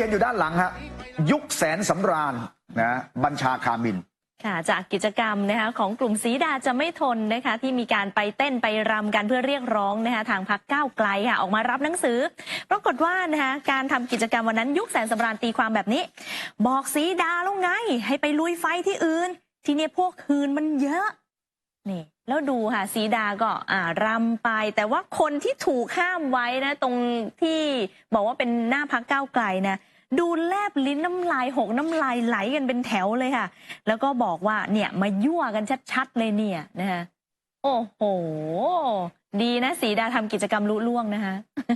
เห็นอยู่ด้านหลังฮะยุคแสนสำราญนะบัญชาคามินค่ะจากกิจกรรมนะคะของกลุ่มสีดาจะไม่ทนนะคะที่มีการไปเต้นไปรำกันเพื่อเรียกร้องนะคะทางพักก้าวไกลค่ะออกมารับหนังสือ ปรากฏว่านะคะการทำกิจกรรมวันนั้นยุคแสนสำราญตีความแบบนี้ บอกสีดาแล้วไง ให้ไปลุยไฟที่อื่น ทีนี้พวกคืนมันเยอะนี่แล้วดูค่ะสีดาก็อ่ารำไป แต่ว่าคนที่ถูกห้ามไว้นะ ตรงที่บอกว่าเป็นหน้าพักก้าวไกลนะ ดูแลบลิ้นน้ำลายหกน้ำลายไหลกันเป็นแถวเลยค่ะ แล้วก็บอกว่าเนี่ยมายั่วกันชัดๆเลยเนี่ยนะคะโอ้โห ดีนะสีดาทำกิจกรรมลุล่วงนะคะ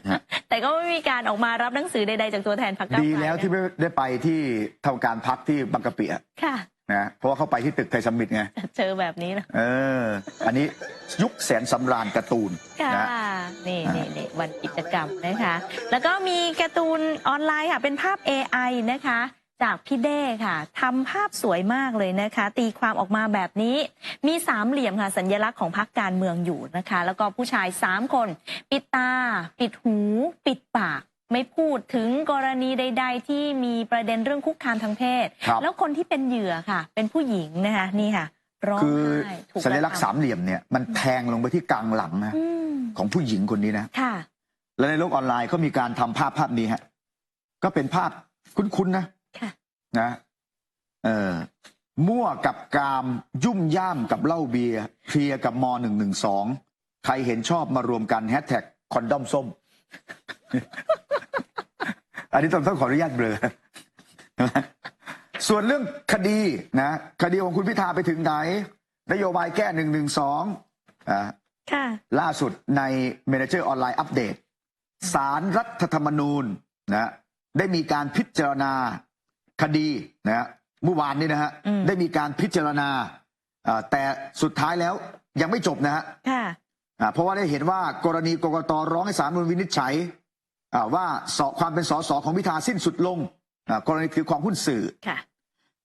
ฮะแต่ก็ไม่มีการออกมารับหนังสือใดๆจากตัวแทนพรรคก้าวดีไกลแล้วที่นะไม่ได้ไปที่ทำการพักที่บางกะปิอะค่ะ นะเพราะว่าเขาไปที่ตึกไทยสมิตไงเจอแบบนี้นะเออ อันนี้ยุคแสนสำราญการ์ตูนค่ะนะนี่อ่านี่นี่วันกิจกรรมนะคะ แล้วก็มีการ์ตูนออนไลน์ค่ะ เป็นภาพ AI นะคะ จากพี่เด้ค่ะทำภาพสวยมากเลยนะคะ ตีความออกมาแบบนี้ มีสามเหลี่ยมค่ะ สัญลักษณ์ของพรรคการเมืองอยู่นะคะ แล้วก็ผู้ชายสามคน ปิดตา ปิดหู ปิดปาก ไม่พูดถึงกรณีใด ๆ ที่มีประเด็นเรื่องคุกคามทางเพศ ครับ แล้วคนที่เป็นเหยื่อค่ะ เป็นผู้หญิงนะคะนี่ค่ะร้องคือไห้ถูกสัญลักษณ์ระทำสามเหลี่ยมเนี่ยมันแทงลงไปที่กลางหลังนะอืมของผู้หญิงคนนี้นะ ค่ะ และในโลกออนไลน์ก็มีการทำภาพภาพนี้ฮะ ก็เป็นภาพคุ้นๆนะค่ะ นะเออมั่วกับกามยุ่มย่ามกับเหล้าเบียร์เพลียกับมหนึ่งหนึ่งสองใครเห็นชอบมารวมกันแฮชแท็กคอนดอมส้ม อันนี้ต้องต้องขออนุญาตเบลอส่วนเรื่องคดีนะคดีของคุณพิธาไปถึงไหน นโยบายแก้หนึ่งหนึ่งสองอ่าค่ะล่าสุดใน Manager ออนไลน์อัปเดตสารรัฐธรรมนูญนะได้มีการพิจารณาคดีนะเมื่อวานนี้นะฮะอืมได้มีการพิจารณาอ่าแต่สุดท้ายแล้วยังไม่จบนะฮะค่ะอ่าเพราะว่าได้เห็นว่ากรณีกกตร้องให้ศาลรัฐธรรมนูญวินิจฉัยอ่า ว่าสอความเป็นสสของพิธาสิ้นสุดลงอ่ากรณีถือครองหุ้นสื่อค่ะ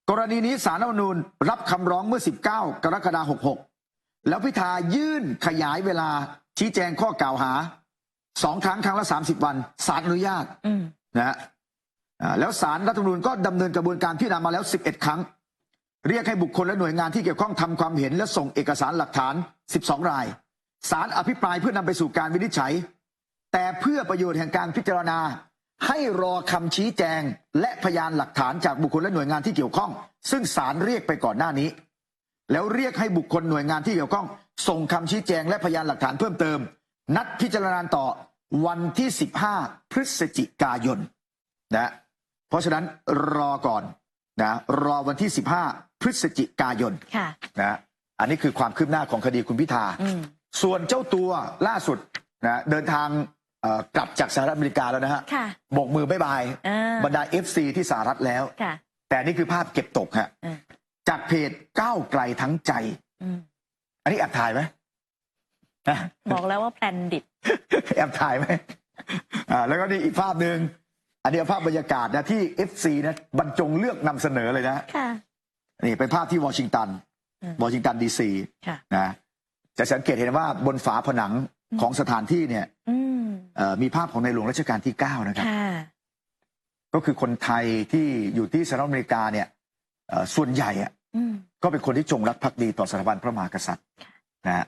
กรณีนี้สารรัฐธรรมนูญรับคำร้องเมื่อ 19 กรกฎาคม66 แล้วพิธายื่นขยายเวลาชี้แจงข้อกล่าวหาสองครั้งครั้งละ 30 วันศาลอนุญาตอืมนะฮะอ่าแล้วสารรัฐธรรมนูญก็ดำเนินกระบวนการพิจารณามาแล้ว 11 ครั้ง เรียกให้บุคคลและหน่วยงานที่เกี่ยวข้องทำความเห็นและส่งเอกสารหลักฐาน 12 รายสารอภิปรายเพื่อนำไปสู่การวินิจฉัย แต่เพื่อประโยชน์แห่งการพิจารณา ให้รอคำชี้แจง และพยานหลักฐานจากบุคคลและหน่วยงานที่เกี่ยวข้อง ซึ่งศาลเรียกไปก่อนหน้านี้ แล้วเรียกให้บุคคลหน่วยงานที่เกี่ยวข้อง ส่งคำชี้แจงและพยานหลักฐานเพิ่มเติม นัดพิจารณาต่อวันที่ 15 พฤศจิกายนนะเพราะฉะนั้นรอก่อนนะรอวันที่ 15 พฤศจิกายนค่ะนะอันนี้คือความคืบหน้าของคดีคุณพิธาอืมส่วนเจ้าตัวล่าสุดนะเดินทางเอ่อ กลับจากสหรัฐอเมริกาแล้วนะฮะค่ะโบกมือบายบายอ่าบรรดา FC ที่สหรัฐแล้วค่ะแต่นี่คือภาพเก็บตกฮะอืมจากเพจก้าวไกลทั้งใจอืมอันนี้แอบถ่ายไหมนะบอกแล้วว่าแพลนดิบแอบถ่ายไหมอ่าแล้วก็นี่อีกภาพหนึ่งอันนี้ภาพบรรยากาศนะที่ FC นะบรรจงเลือกนำเสนอเลยนะค่ะนี่เป็นภาพที่วอชิงตันอืมวอชิงตันดีซีค่ะนะจะสังเกตเห็นว่าบนฝาผนังของสถานที่เนี่ยอื มเอ่อมีภาพของในหลวงรัชกาลที่ 9 นะครับค่ะก็คือคนไทยที่อยู่ที่สหรัฐอเมริกาเนี่ยเอ่อส่วนใหญ่อะอืมก็เป็นคนที่จงรักภักดีต่อสถาบันพระมหากษัตริย์นะฮะ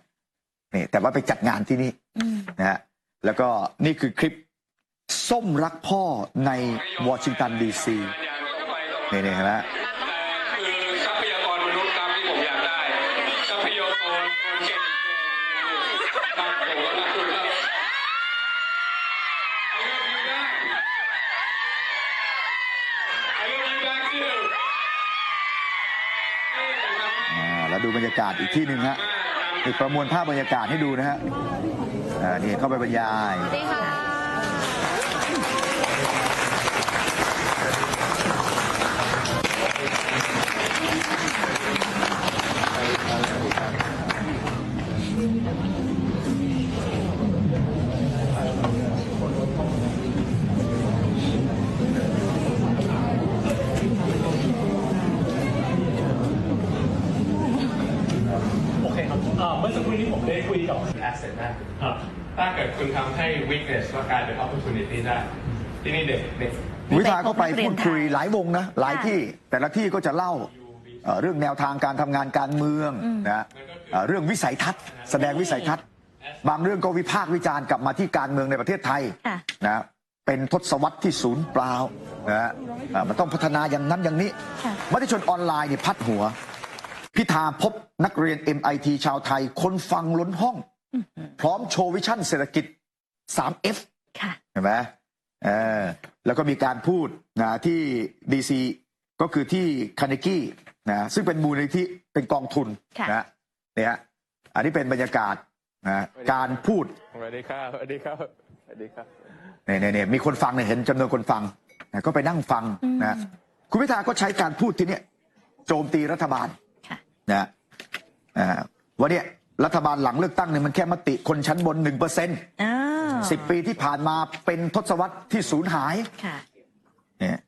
นี่แต่ว่าไปจัดงานที่นี่อืมนะฮะแล้วก็นี่คือคลิปส้มรักพ่อในวอชิงตันดีซีนี่นี่เห็นไหมฮะ คือทรัพยากรมนุษย์ครับที่ผมอยากได้ ทรัพยากรคนเก่งครับผมก็รักคุณครับ I love you back I love you back too อ่าแล้ว ดูบรรยากาศอีกที่หนึ่งฮะนี่ประมวลภาพบรรยากาศให้ดูนะฮะอ่านี่เข้าไปบรรยายโอ เมื่อสักครู่นี้ผมได้คุยกับ asset ได้ครับถ้าเกิดคุณทำให้ weakness ก็กลายเป็น opportunity ได้ ที่นี่เด็กเด็กคุณพิธาก็ไปไปพบนักเรีพูยนดคุยไทยหลายวงนะ หลายค่ะที่แต่ละที่ก็จะเล่าเอ่อเรื่องแนวทางการทำงานการเมืองนะเอ่อเรื่องวิสัยทัศน์ แสดงวิสัยทัศน์ บางเรื่องก็วิพากษ์วิจารณ์กลับมาที่การเมืองในประเทศไทยค่ะนะเป็นทศวรรษที่ศูนย์เปล่านะฮะอ่ามันต้องพัฒนาอย่างนั้นอย่างนี้ค่ะมติชนออนไลน์เนี่ยพัดหัว พิธาพบนักเรียน MIT ชาวไทย คนฟังล้นห้อง พร้อมโชว์วิชั่นเศรษฐกิจ 3F ค่ะเห็นไหมเออแล้วก็มีการพูดนะที่ดีซีก็คือที่คาเนกี้นะซึ่งเป็นมูลนิธิเป็นกองทุนค่ะนะเนี่ยฮะอันนี้เป็นบรรยากาศนะการพูดสวัสดีครับสวัสดีครับสวัสดีครับเนี่ยเนี่ยเนี่ยมีคนฟังเนี่ยเห็นจำนวนคนฟังนะก็ไปนั่งฟังนะคุณพิธาก็ใช้การพูดที่เนี่ยโจมตีรัฐบาลค่ะ นะอ่าว่าเนี่ยรัฐบาลหลังเลือกตั้งเนี่ยมันแค่มติคนชั้นบนหนึ่งเปอร์เซ็นต์อ้าวสิบปีที่ผ่านมาเป็นทศวรรษที่สูญหายค่ะเนี่ย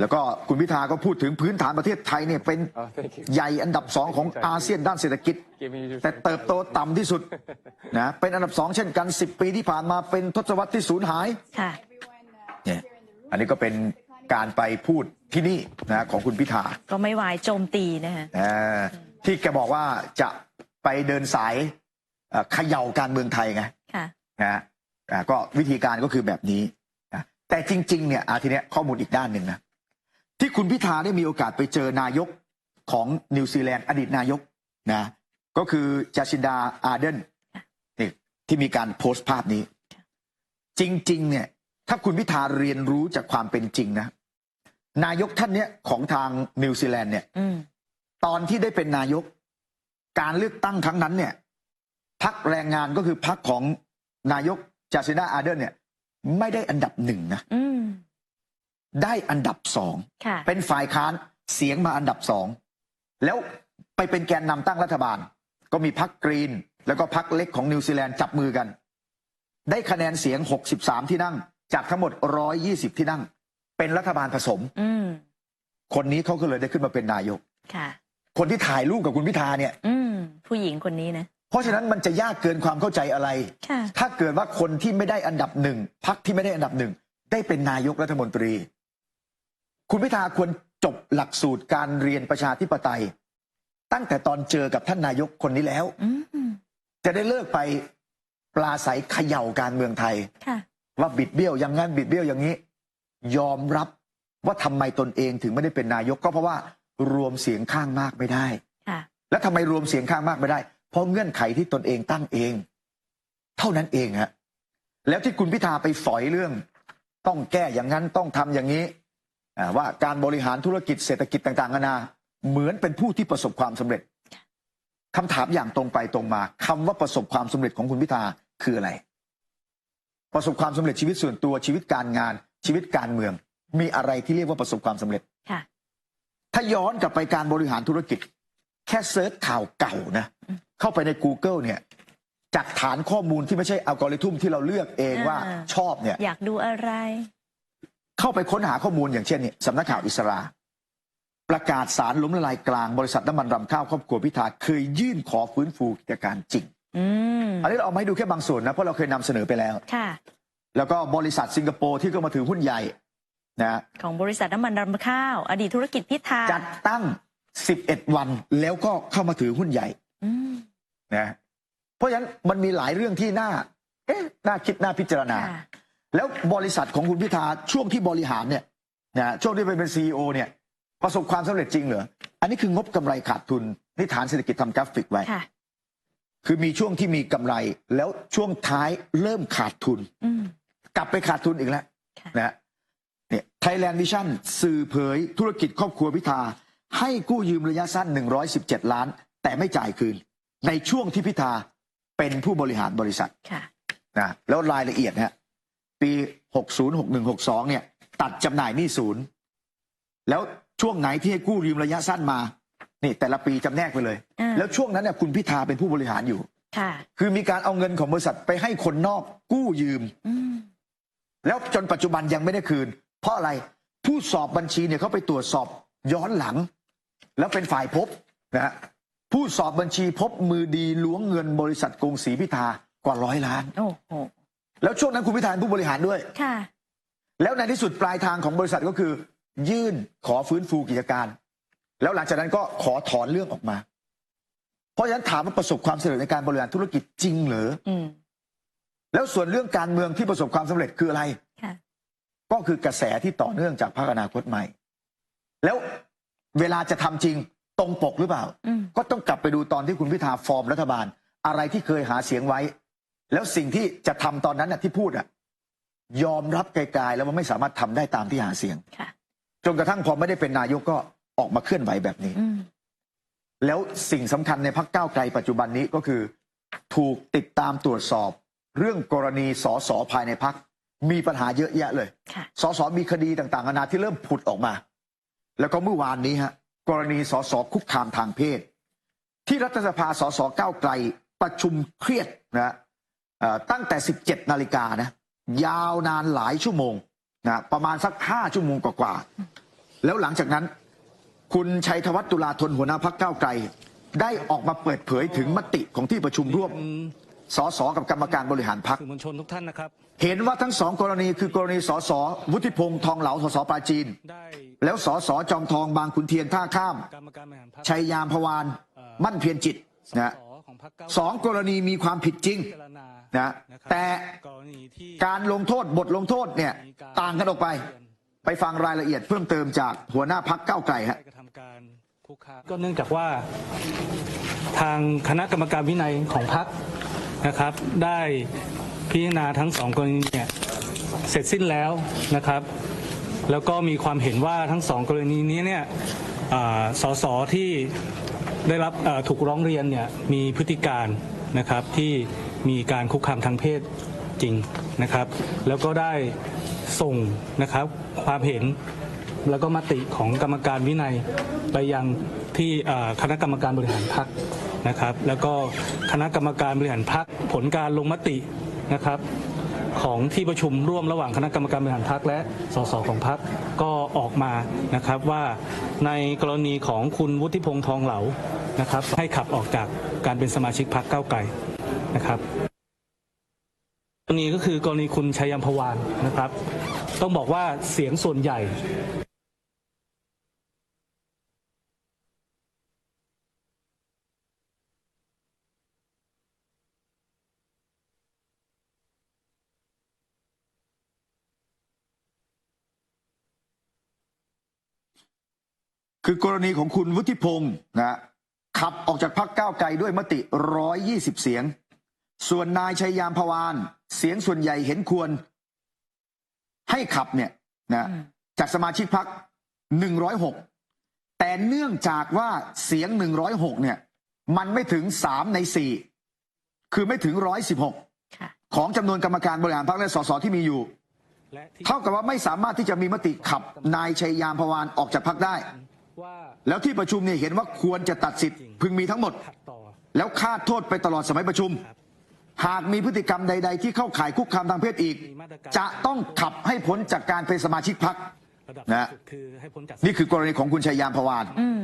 แล้วก็คุณพิธาก็พูดถึงพื้นฐานประเทศไทยเนี่ยเป็น Oh, thank you. ใหญ่อันดับสองของอาเซียนด้านเศรษฐกิจ Give me your แต่เติบโตต่ำที่สุดนะเป็นอันดับสองเช่นกันสิบปีที่ผ่านมาเป็นทศวรรษที่สูญหายค่ะเนี่ยอันนี้ก็เป็น การไปพูดที่นี่นะของคุณพิธาก็ไม่วายโจมตีนะคะเอ่อที่แกบอกว่าจะไปเดินสายเอ่อเขย่าการเมืองไทยไงค่ะนะฮะอ่าก็วิธีการก็คือแบบนี้นะแต่จริง ๆ เนี่ยอาทีเนี้ยข้อมูลอีกด้านหนึ่งนะที่คุณพิธาได้มีโอกาสไปเจอนายกของนิวซีแลนด์อดีตนายกนะก็คือจาชินดาอาร์เดนนี่ที่มีการโพสต์ภาพนี้ จริง ๆ เนี่ย ถ้าคุณพิธาเรียนรู้จากความเป็นจริงนะ นายกท่านเนี้ยของทางนิวซีแลนด์เนี่ยอืมตอนที่ได้เป็นนายก การเลือกตั้งครั้งนั้นเนี่ยพักแรงงานก็คือพักของนายกจาซินาอาร์เดนเนี่ย ไม่ได้อันดับหนึ่งนะอืมได้อันดับสองค่ะเป็นฝ่ายค้านเสียงมาอันดับสองแล้วไปเป็นแกนนำตั้งรัฐบาล ก็มีพักกรีน แล้วก็พักเล็กของนิวซีแลนด์จับมือกัน ได้คะแนนเสียง 63 ที่นั่ง จากทั้งหมด 120 ที่นั่ง เป็นรัฐบาลผสม อืมคนนี้เขาก็เลยได้ขึ้นมาเป็นนายก ค่ะ คนที่ถ่ายรูปกับคุณพิธาเนี่ย อืมผู้หญิงคนนี้นะ เพราะฉะนั้นมันจะยากเกินความเข้าใจอะไร ค่ะ ถ้าเกิดว่าคนที่ไม่ได้อันดับหนึ่งพักที่ไม่ได้อันดับหนึ่งได้เป็นนายกรัฐมนตรี คุณพิธาควรจบหลักสูตรการเรียนประชาธิปไตย ตั้งแต่ตอนเจอกับท่านนายกคนนี้แล้ว อืมจะได้เลิกไปปลาใสเขย่าการเมืองไทย ค่ะ ว่าบิดเบี้ยวอย่างนั้นบิดเบี้ยวอย่างนี้ ยอมรับว่าทำไมตนเองถึงไม่ได้เป็นนายกก็เพราะว่ารวมเสียงข้างมากไม่ได้ค่ะแล้วทำไมรวมเสียงข้างมากไม่ได้ เพราะเงื่อนไขที่ตนเองตั้งเอง เท่านั้นเองฮะแล้วที่คุณพิธาไปฝอยเรื่อง ต้องแก้อย่างนั้นต้องทำอย่างนี้อ่าว่าการบริหารธุรกิจเศรษฐกิจต่างๆนานาเหมือนเป็นผู้ที่ประสบความสำเร็จคำถามอย่างตรงไปตรงมาคำว่าประสบความสำเร็จของคุณพิธาคืออะไร ประสบความสำเร็จชีวิตส่วนตัวชีวิตการงาน ชีวิตการเมือง มีอะไรที่เรียกว่าประสบความสำเร็จค่ะถ้าย้อนกลับไปการบริหารธุรกิจ แค่เซิร์ชข่าวเก่านะ เข้าไปใน Google เนี่ยจากฐานข้อมูลที่ไม่ใช่อัลกอริทึมที่เราเลือกเองว่าอ่าชอบเนี่ย อยากดูอะไร เข้าไปค้นหาข้อมูลอย่างเช่นเนี่ยสำนักข่าวอิสรา ประกาศสารล้มละลายกลางบริษัทน้ำมันรำข้าวครอบครัวพิธาเคยยื่นขอฟื้นฟูกิจการจริงอืมอันนี้เราเอามาให้ดูแค่บางส่วนนะเพราะเราเคยนำเสนอไปแล้วค่ะ แล้วก็บริษัทสิงคโปร์ที่ก็มาถือหุ้นใหญ่นะของบริษัทน้ำมันรำข้าว อดีตธุรกิจพิธาจัดตั้ง 11 วันแล้วก็เข้ามาถือหุ้นใหญ่อืมนะเพราะฉะนั้นมันมีหลายเรื่องที่น่า เอ๊ะน่าคิดน่าพิจารณาค่ะแล้วบริษัทของคุณพิธาช่วงที่บริหารเนี่ยนะช่วงที่ไปเป็นซีอเนี่ย ประสบความสำเร็จจริงเหรออันนี้คืองบกำไรขาดทุนนี่ฐานเศรษฐกิจทำกราฟิกไว้ค่ะคือมีช่วงที่มีกำไรแล้วช่วงท้ายเริ่มขาดทุนอืม กลับไปขาดทุนอีกแล้วค่ะนะฮะเนี่ยไทยแลนด์วิชั่นสื่อเผยธุรกิจครอบครัวพิธา ให้กู้ยืมระยะสั้น 117 ล้าน แต่ไม่จ่ายคืน ในช่วงที่พิธาเป็นผู้บริหารบริษัทค่ะนะแล้วรายละเอียดนะฮะปี 60 61 62 เนี่ย ตัดจำหน่ายหนี้ศูนย์ แล้วช่วงไหนที่ให้กู้ยืมระยะสั้นมานี่แต่ละปีจำแนกไปเลยอ่าแล้วช่วงนั้นเนี่ยคุณพิธาเป็นผู้บริหารอยู่ ค่ะ คือมีการเอาเงินของบริษัทไปให้คนนอกกู้ยืมอืม แล้วจนปัจจุบันยังไม่ได้คืน เพราะอะไรผู้สอบบัญชีเนี่ยเขาไปตรวจสอบย้อนหลัง แล้วเป็นฝ่ายพบนะฮะผู้สอบบัญชีพบมือดีล้วงเงินบริษัทกรุงศรีพิธากว่าร้อยล้านโอ้โหแล้วช่วงนั้นคุณพิธาเป็นผู้บริหารด้วยค่ะ แล้วในที่สุดปลายทางของบริษัทก็คือ ยื่นขอฟื้นฟูกิจการ แล้วหลังจากนั้นก็ขอถอนเรื่องออกมา เพราะฉะนั้นถามว่าประสบความสำเร็จในการบริหารธุรกิจจริงเหรออืม แล้วส่วนเรื่องการเมืองที่ประสบความสำเร็จคืออะไรค่ะก็คือกระแสที่ต่อเนื่องจากพรรคอนาคตใหม่ แล้วเวลาจะทำจริงตรงปกหรือเปล่าอืมก็ต้องกลับไปดูตอนที่คุณพิธาฟอร์มรัฐบาล อะไรที่เคยหาเสียงไว้ แล้วสิ่งที่จะทำตอนนั้นน่ะที่พูดอะยอมรับไกลๆแล้วมันไม่สามารถทำได้ตามที่หาเสียงค่ะจนกระทั่งพอไม่ได้เป็นนายกก็ออกมาเคลื่อนไหวแบบนี้อืมแล้วสิ่งสำคัญในพักก้าวไกลปัจจุบันนี้ก็คือ ถูกติดตามตรวจสอบ เรื่องกรณีสอสอภายในพักมีปัญหาเยอะแยะเลยค่ะสสมีคดีต่างๆนานาที่เริ่มผุดออกมา แล้วก็เมื่อวานนี้ฮะกรณีสสคุกคามทางเพศ ที่รัฐสภาสสก้าวไกลประชุมเครียดนะเอ่อตั้งแต่ 17 นาฬิกานะยาวนานหลายชั่วโมงนะประมาณสัก5ชั่วโมงกว่าๆแล้วหลังจากนั้น คุณชัยธวัฒน์ตุลาธนหัวหน้าพักก้าวไกล ได้ออกมาเปิดเผยถึงมติของที่ประชุมร่วม สสกับกรรมการบริหารพักสื่อมวลชนทุกท่านนะครับเห็นว่าทั้งสองกรณีคือกรณีสสวุฒิพงษ์ทองเหลาสสปราจีนได้แล้วสสจอมทองบางขุนเทียนท่าข้ามกรรมการบริหารพรรคชัยยามพวานมั่นเพียรจิตสนะสของพรรคเก้าสองกรณีมีความผิดจริงพิจารณานะนะครับแต่กรณีที่การลงโทษบทลงโทษเนี่ยต่างกันออกไป ไปฟังรายละเอียดเพิ่มเติมจากหัวหน้าพักเก้าวไกลฮะได้กระทำการคุกคามก็เนื่องจากว่า ทางคณะกรรมการวินัยของพรรค นะครับ ได้พิจารณาทั้งสองกรณีเนี่ยเสร็จสิ้นแล้วนะครับ แล้วก็มีความเห็นว่าทั้งสองกรณีนี้เนี่ยอ่าสสที่ได้รับถูกร้องเรียนเนี่ยมีพฤติการนะครับที่มีการคุกคามทางเพศจริงนะครับ แล้วก็ได้ส่งนะครับความเห็นแล้วก็มติของกรรมการวินัยไปยังที่คณะกรรมการบริหารพรรค นะครับ แล้วก็คณะกรรมการบริหารพรรคผลการลงมตินะครับของที่ประชุมร่วมระหว่างคณะกรรมการบริหารพรรคและสสของพรรคก็ออกมานะครับว่าในกรณีของคุณวุฒิพงษ์ทองเหลานะครับ ให้ขับออกจากการเป็นสมาชิกพรรคก้าไกลนะครับกรณีก็คือกรณีคุณชัยยมพวานนะครับ ต้องบอกว่าเสียงส่วนใหญ่ คือกรณีของคุณวุฒิพงศ์นะขับออกจากพักก้าวไกลด้วยมติ 120 เสียง ส่วนนายชัยยามพวานเสียงส่วนใหญ่เห็นควร ให้ขับเนี่ยนะจากสมาชิกพัก 106 แต่เนื่องจากว่าเสียง 106 เนี่ย มันไม่ถึง 3 ใน 4 คือไม่ถึง 116ค่ะของจำนวนกรรมการบริหารพักและสสที่มีอยู่และที่เท่ากับว่าไม่สามารถที่จะมีมติขับนายชัยยามพวานออกจากพักได้ว่า แล้วที่ประชุมเนี่ยเห็นว่าควรจะตัดสิทธิ์พึงมีทั้งหมดขัดต่อแล้วคาดโทษไปตลอดสมัยประชุม หากมีพฤติกรรมใด ๆ ที่เข้าข่ายคุกคามทางเพศอีก จะต้องขับให้พ้นจากการเป็นสมาชิกพักระดับนะสุดคือให้พ้นจากนี่คือกรณีของคุณชัยยามพวานคือ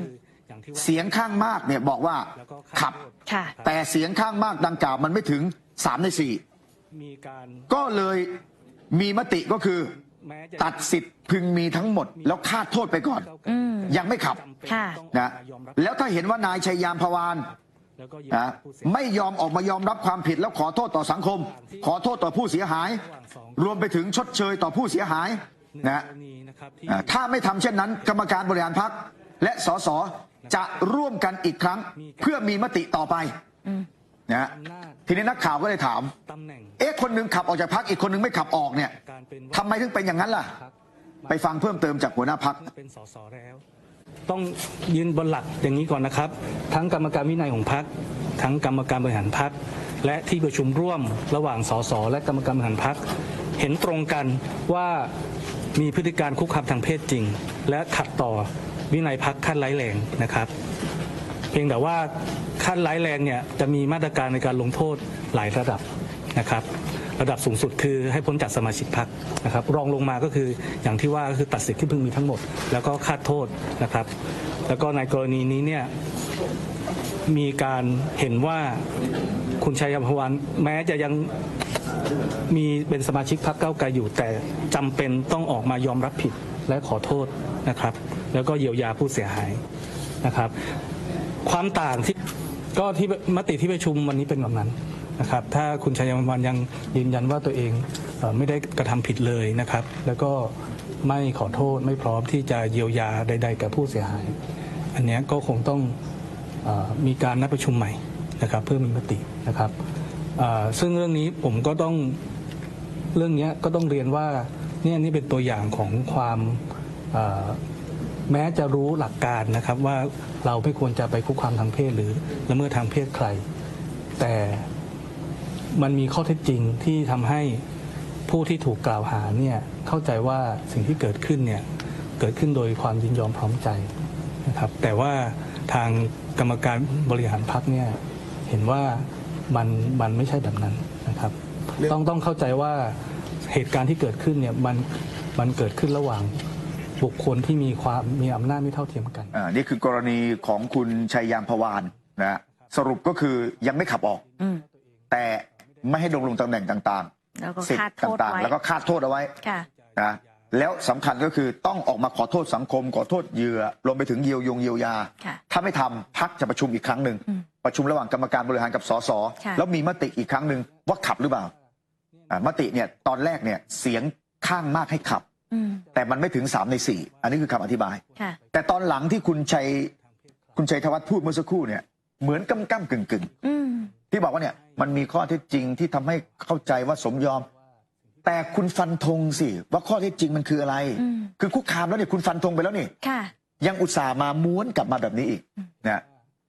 อย่างที่ว่าเสียงข้างมากเนี่ยบอกว่าแล้วก็ขับโทษค่ะแต่เสียงข้างมากดังกล่าวมันไม่ถึง3ในมีการ4ก็เลยมีมติก็คือแม้จะตัดสิทธิ์พึงมีทั้งหมด แล้วคาดโทษไปก่อนอืม ยังไม่ขับจำเป็นค่ะต้องนะยอมรับแล้วถ้าเห็นว่านายชัยยามพวานแล้วก็ยอมนะรับผู้เสียหายไม่ยอมออกมายอมรับความผิดแล้วขอโทษต่อสังคม ขอโทษต่อผู้เสียหาย รวมไปถึงชดเชยต่อผู้เสียหายหนึ่งนะกรณีนะครับที่อ่าถ้าไม่ทำเช่นนั้น กรรมการบริหารพักและสสจะร่วมกันอีกครั้งเพื่อมีมติต่อไปนะอำนาจทีนี้นักข่าวก็เลยถามตำแหน่งเอ๊ะคนหนึงขับออกจากพักอีกคนหนึงไม่ขับออกเนี่ยการเป็นทำไมถึงเป็นอย่างนั้นล่ะพรรคไปฟังเพิ่มเติมจากหัวหน้าพักเป็นสสแล้ว ต้องยืนบนหลักอย่างนี้ก่อนนะครับ ทั้งกรรมการวินัยของพรรคทั้งกรรมการบริหารพรรคและที่ประชุมร่วมระหว่างสสและกรรมการบริหารพรรคเห็นตรงกันว่ามีพฤติการคุกคามทางเพศจริง และขัดต่อวินัยพรรคขั้นร้ายแรงนะครับ เพียงแต่ว่าขั้นร้ายแรงเนี่ยจะมีมาตรการในการลงโทษหลายระดับนะครับ ระดับสูงสุดคือให้พ้นจากสมาชิกพรรคนะครับรองลงมาก็คืออย่างที่ว่าก็คือตัดสิทธิ์ที่พิ่งมีทั้งหมด แล้วก็คาดโทษนะครับ แล้วก็ในกรณีนี้เนี่ยมีการเห็นว่าคุณชัยยมพวันแม้จะยังมีเป็นสมาชิกพรรคก้าไกลอยู่ แต่จำเป็นต้องออกมายอมรับผิดและขอโทษนะครับ แล้วก็เยียวยาผู้เสียหายนะครับ ความต่างที่ก็ที่มติที่ประชุมวันนี้เป็นแบบนั้น นะครับถ้าคุณชัยวันยังยืนยันว่าตัวเองไม่ได้กระทำผิดเลยนะครับ แล้วก็ไม่ขอโทษไม่พร้อมที่จะเยียวยาใด ๆ กับผู้เสียหาย อันนี้ก็คงต้องอมีการนัดประชุมใหม่นะครับ เพื่อมีมตินะครับซึ่งเรื่องนี้ผมก็ต้องเรื่องนี้ก็ต้องเรียนว่าเนี่ยนี่เป็นตัวอย่างของความแม้จะรู้หลักการนะครับว่าเราไม่ควรจะไปคุกคามทางเพศหรือละเมิดทางเพศใคร แต่ มันมีข้อเท็จจริงที่ทำให้ผู้ที่ถูกกล่าวหาเนี่ยเข้าใจว่าสิ่งที่เกิดขึ้นเนี่ยเกิดขึ้นโดยความยินยอมพร้อมใจนะครับ แต่ว่าทางกรรมการบริหารพรรคเนี่ยเห็นว่ามันมันไม่ใช่แบบนั้นนะครับ ต้องต้องเข้าใจว่าเหตุการณ์ที่เกิดขึ้นเนี่ยมันมันเกิดขึ้นระหว่างบุคคลที่มีความมีอำนาจไม่เท่าเทียมกันอ่านี่คือกรณีของคุณชัยยามพวานนะฮะสรุปก็คือยังไม่ขับออกอืมแต่ ไม่ให้ดำรงตำแหน่งต่างแล้วก็ๆสิทคาดธิ์โทษต่างๆไว้แล้วก็คาดโทษเอาไว้ค่ะ นะแล้วสำคัญก็คือต้องออกมาขอโทษสังคม ขอโทษเหยื่อรวมไปถึงเยียวยงเยียวยา ค่ะถ้าไม่ทำพักจะประชุมอีกครั้งหนึ่ง อืมประชุมระหว่างกรรมการบริหารกับสสค่ะ แล้วมีมติอีกครั้งหนึ่งว่าขับหรือเปล่าอ่ามติเนี่ยตอนแรกเนี่ยเสียงข้างมากให้ขับ อืมแต่มันไม่ถึง 3 ใน 4 อันนี้คือคำอธิบาย ค่ะ แต่ตอนหลังที่คุณชัยคุณชัยธวัฒน์พูดเมื่อสักครู่เนี่ย เหมือนก้ำก้ำกึ่งกึ่งอืมๆที่บอกว่าเนี่ยมันมีข้อเท็จจริงที่ทำให้เข้าใจว่าสมยอม แต่คุณฟันธงสิว่าข้อเท็จจริงมันคืออะไรอืมคือคุกคามแล้วเนี่ยคุณฟันธงไปแล้วนี่ค่ะยังอุตส่าห์มาม้วนกลับมาแบบนี้อีกนะ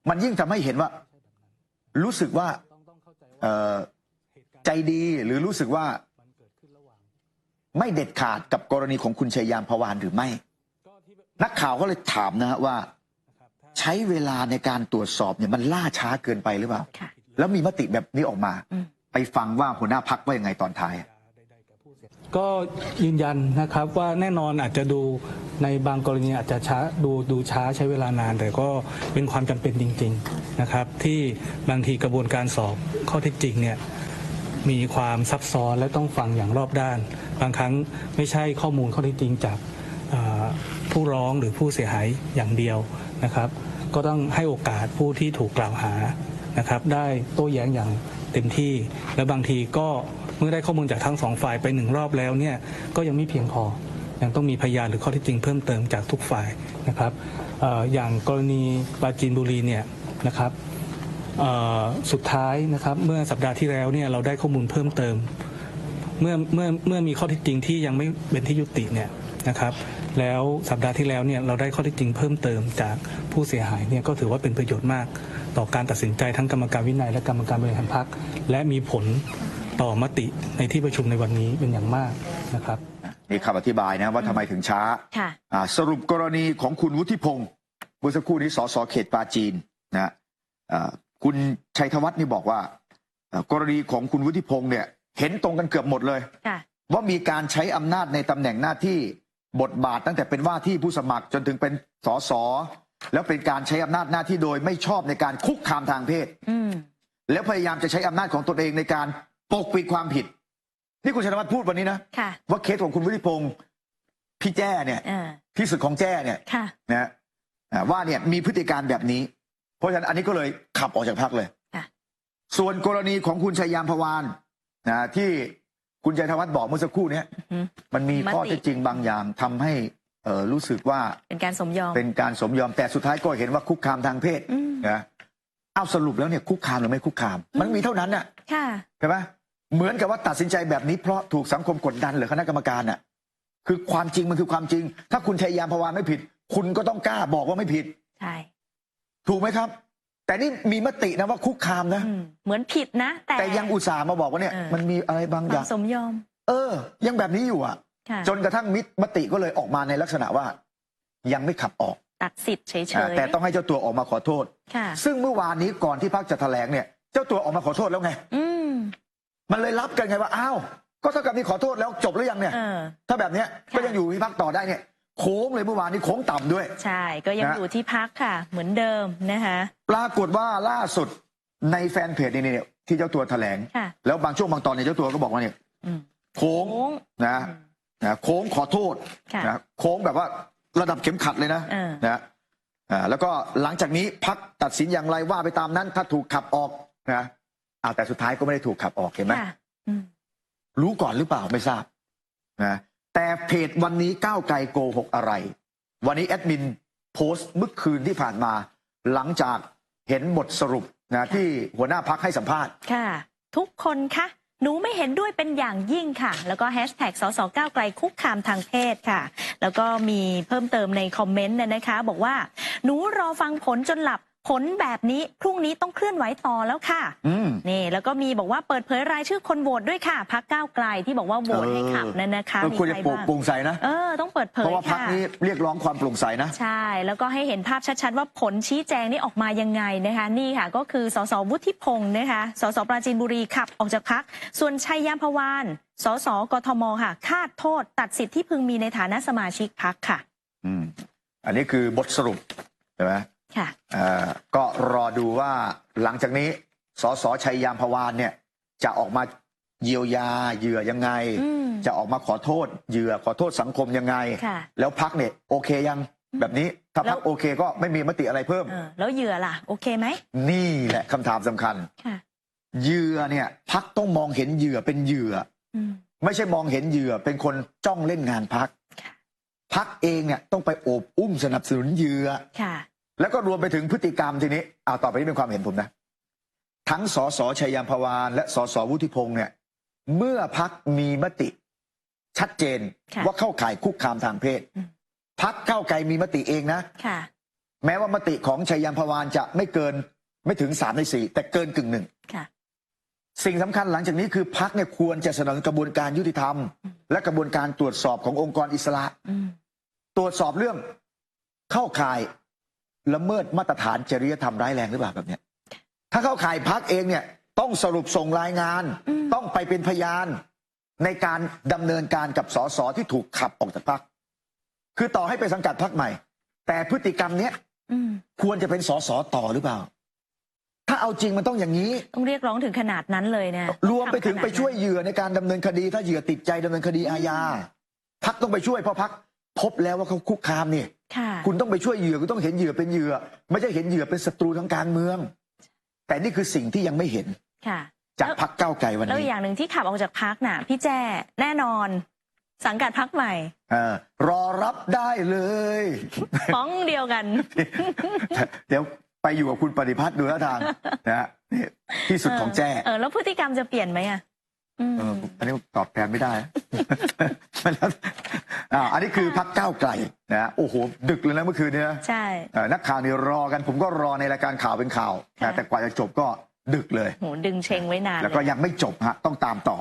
มันยิ่งทำให้เห็นว่า รู้สึกว่าเอ่อใจดีหรือรู้สึกว่า ไม่เด็ดขาดกับกรณีของคุณชัยยามพวานหรือไม่ นักข่าวก็เลยถามนะฮะว่า ใช้เวลาในการตรวจสอบเนี่ยมันล่าช้าเกินไปหรือเปล่า ค่ะ แล้วมีมติแบบนี้ออกมา อืม ไปฟังว่าหัวหน้าพักว่ายังไงตอนท้าย ก็ยืนยันนะครับว่าแน่นอนอาจจะดูในบางกรณีอาจจะช้าดูดูช้าใช้เวลานาน แต่ก็เป็นความจำเป็นจริงๆนะครับที่บางทีกระบวนการสอบข้อเท็จจริงเนี่ยมีความซับซ้อนและต้องฟังอย่างรอบด้าน บางครั้งไม่ใช่ข้อมูลข้อเท็จจริงจากเอ่อผู้ร้องหรือผู้เสียหายอย่างเดียวนะครับ ก็ต้องให้โอกาสผู้ที่ถูกกล่าวหานะครับ ได้โต้แย้งอย่างเต็มที่ และบางทีก็เมื่อได้ข้อมูลจากทั้งสองฝ่ายไปหนึ่งรอบแล้วเนี่ยก็ยังไม่เพียงพอยังต้องมีพยานหรือข้อเท็จจริงเพิ่มเติมจากทุกฝ่ายนะครับออย่างกรณีปราจีนบุรีเนี่ยนะครับสุดท้ายนะครับเมื่อสัปดาห์ที่แล้วเนี่ยเราได้ข้อมูลเพิ่มเติม เมื่อเมื่อเมื่อมีข้อเท็จจริงที่ยังไม่เป็นที่ยุติเนี่ยนะครับ แล้วสัปดาห์ที่แล้วเนี่ยเราได้ข้อเท็จจริงเพิ่มเติมจากผู้เสียหายเนี่ยก็ถือว่าเป็นประโยชน์มาก ต่อการตัดสินใจทั้งกรรมการวินัยและกรรมการบริหารพรรคและมีผลต่อมติในที่ประชุมในวันนี้เป็นอย่างมากนะครับนี่คำอธิบายนะว่าทำไมถึงช้าค่ะอ่าสรุปกรณีของคุณวุฒิพงศ์เมื่อสักครู่นี้สสเขตปราจีนนะอ่าคุณชัยธวัฒน์นี่บอกว่าอ่า กรณีของคุณวุฒิพงศ์เนี่ย เห็นตรงกันเกือบหมดเลยค่ะว่ามีการใช้อำนาจในตำแหน่งหน้าที่ บทบาทตั้งแต่เป็นว่าที่ผู้สมัครจนถึงเป็นสสแล้วเป็นการใช้อำนาจหน้าที่โดยไม่ชอบในการคุกคามทางเพศอืมแล้วพยายามจะใช้อำนาจของตนเองในการปกปิดความผิด นี่คุณชัยธวัฒน์พูดวันนี้นะค่ะว่าเคสของคุณวุฒิพงศ์พี่แจ้เนี่ยอ่าที่สุดของแจ้เนี่ยค่ะนะฮะอ่าว่าเนี่ยมีพฤติการแบบนี้ เพราะฉะนั้นอันนี้ก็เลยขับออกจากพักเลยค่ะส่วนกรณีของคุณชัยยามพวานนะที่ คุณชัยธวัฒน์บอกเมื่อสักครู่เนี้ยอือหือมันมีข้อมติเท็จจริงบางอย่างทำให้เอ่อรู้สึกว่าเป็นการสมยอม เป็นการสมยอมแต่สุดท้ายก็เห็นว่าคุกคามทางเพศอืม นะเอาสรุปแล้วเนี่ยคุกคามหรือไม่คุกคาม มันมีเท่านั้นน่ะค่ะ ใช่ไหมเหมือนกับว่าตัดสินใจแบบนี้เพราะถูกสังคมกดดันหรือคณะกรรมการน่ะคือความจริงมันคือความจริง ถ้าคุณชัยยามพวานไม่ผิด คุณก็ต้องกล้าบอกว่าไม่ผิด ใช่ ถูกไหมครับ แต่นี่มีมตินะว่าคุกคามนะ อืมเหมือนผิดนะ แต่ แต่ยังอุตส่าห์มาบอกว่าเนี่ย เออ มันมีอะไรบางคอวาย่ามง สมยอมเออ ยังแบบนี้อยู่อะ ค่ะจนกระทั่งมิตรมติก็เลยออกมาในลักษณะว่า ยังไม่ขับออกตัดสิทธิ์เฉยอ่าๆแต่ต้องให้เจ้าตัวออกมาขอโทษค่ะ ซึ่งเมื่อวานนี้ก่อนที่พักจะแถลงเนี่ย เจ้าตัวออกมาขอโทษแล้วไง อืมมันเลยรับกันไงว่าอ้าวก็เท่ากับมีขอโทษแล้วจบหรือยังเนี่ย เออ ถ้าแบบเนี้ยค่ะก็ยังอยู่ที่พักต่อได้เนี่ย โค้งเลยเมื่อวานนี้โค้งต่ำด้วย ใช่ ก็ยังนะ อยู่ที่พักค่ะ เหมือนเดิมนะคะ ปรากฏว่าล่าสุดในแฟนเพจนี่เนี่ยที่เจ้าตัวแถลง ค่ะ แล้วบางช่วงบางตอนเนี่ยเจ้าตัวก็บอกว่าเนี่ยอืมโค้งโค้ง นะนะโค้งขอโทษค่ะนะโค้งแบบว่าระดับเข็มขัดเลยนะเออ นะอ่าแล้วก็หลังจากนี้พักตัดสินอย่างไรว่าไปตามนั้น ถ้าถูกขับออกนะอ่าแต่สุดท้ายก็ไม่ได้ถูกขับออกเห็นไหม ค่ะอืมรู้ก่อนหรือเปล่าไม่ทราบนะ แต่เพจวันนี้ก้าวไกลโกหกอะไร วันนี้แอดมินโพสต์เมื่อคืนที่ผ่านมา หลังจากเห็นบทสรุปนะที่หัวหน้าพักให้สัมภาษณ์ค่ะ ทุกคนคะหนูไม่เห็นด้วยเป็นอย่างยิ่งค่ะ แล้วก็แฮชแท็กสสก้าวไกลคุกคามทางเพศค่ะ แล้วก็มีเพิ่มเติมในคอมเมนต์เนยนะคะ บอกว่า หนูรอฟังผลจนหลับ ผลแบบนี้พรุ่งนี้ต้องเคลื่อนไหวต่อแล้วค่ะอืมนี่ แล้วก็มีบอกว่าเปิดเผยรายชื่อคนโหวตด้วยค่ะพักก้าวไกลที่บอกว่าโหวตให้ขับนั่นนะคะเออมีควรใคจะรโปร่งบ้างโปร่งใสนะเออต้องเปิดเผเพยราะว่าพักค่ะนี้เรียกร้องความโปร่งใสนะ ใช่ แล้วก็ให้เห็นภาพชัดๆ ว่าผลชี้แจงนี่ออกมายังไงนะคะ นี่ค่ะก็คือสสวุฒิพงศ์นะคะสสปราจีนบุรีขับออกจากพักส่วนชัยยามพวานสสกทมค่ะ คาดโทษ ตัดสิทธิ์ที่พึงมีในฐานะสมาชิกพักค่ะ อืม อันนี้คือบทสรุปใช่ไหม ค่ะเอ่อก็รอดูว่าหลังจากนี้สสชัยยามพวานเนี่ยจะออกมาเยียวยาเหยื่อยังไงอืมจะออกมาขอโทษเหยื่อขอโทษสังคมยังไงค่ะแล้วพักเนี่ยโอเคยังแบบนี้ถ้าแล้พัวกโอเคก็ไม่มีมติอะไรเพิ่มเออแล้วเหยื่อล่ะ โอเคไหม นี่แหละคำถามสำคัญค่ะเหยื่อเนี่ยพักต้องมองเห็นเหยื่อเป็นเหยื่ออืมไม่ใช่มองเห็นเหยื่อเป็นคนจ้องเล่นงานพักค่ะพักเองเนี่ยต้องไปโอบอุ้มสนับสนุนเหยื่อค่ะ แล้วก็รวมไปถึงพฤติกรรมทีนี้เอาต่อไปนี้เป็นความเห็นผมนะ ทั้งสสชัยยามพวาน และสสวุฒิพงษ์เนี่ย เมื่อพักมีมติ ชัดเจนค่ะว่าเข้าข่ายคุกคามทางเพศอืมพักเข้าไกลมีมติเองนะค่ะ แม้ว่ามติของชัยยามพวานจะไม่เกินไม่ถึงสามในสี่แต่เกินกึ่งหนึ่งค่ะสิ่งสำคัญหลังจากนี้คือพักเนี่ยควรจะสนับสนุนกระบวนการยุติธรรม และกระบวนการตรวจสอบขององค์กรอิสระอืมตรวจสอบเรื่องเข้าข่าย ละเมิดมาตรฐานจริยธรรมร้ายแรงหรือเปล่าแบบเนี้ยถ้าเข้าข่ายพักเองเนี่ยต้องสรุปส่งรายงานอืมต้องไปเป็นพยาน ในการดำเนินการกับสสที่ถูกขับออกจากพักคือต่อให้ไปสังกัดพักใหม่ แต่พฤติกรรมเนี้ยอืมควรจะเป็นสสต่อหรือเปล่า ถ้าเอาจริงมันต้องอย่างนี้ ต้องเรียกร้องถึงขนาดนั้นเลยเนี่ยรวมไปถึงทำขนาดไปนั้นช่วยเหยื่อในการดำเนินคดี ถ้าเหยื่อติดใจดำเนินคดีอาญาพักต้องไปช่วยเพราะพักพบแล้วว่าเขาคุกคามนี่ ค่ะ คุณต้องไปช่วยเหยื่อคุณต้องเห็นเหยื่อเป็นเหยื่อ ไม่ใช่เห็นเหยื่อเป็นศัตรูทางการเมือง แต่นี่คือสิ่งที่ยังไม่เห็นค่ะ จากพักเก้าวไกลวันแล้วนี้อย่างหนึ่งที่ขับออกจากพักน่ะ พี่แจ้แน่นอน สังกัดพักใหม่เออรอรับได้เลยฟ้องเดียวกัน เดี๋ยวไปอยู่กับคุณปฏิพัฒน์ดูท่าทางนะฮะนี่ที่สุดของแจ้เออแล้วพฤติกรรมจะเปลี่ยนไหมอะ อืม เอออันนี้ตอบแทนไม่ได้แล้วอ่าอันนี้คือพักก้าวไกลนะฮะโอ้โห ดึกเลยนะเมื่อคืนนี้นะใช่ เอ่อนักข่าวนี่รอกัน ผมก็รอในรายการข่าวเป็นข่าวค่ะ นะแต่กว่าจะจบก็ดึกเลย โหดึงเชงไว้นานแล้วก็เลยยังไม่จบฮะต้องตามต่อ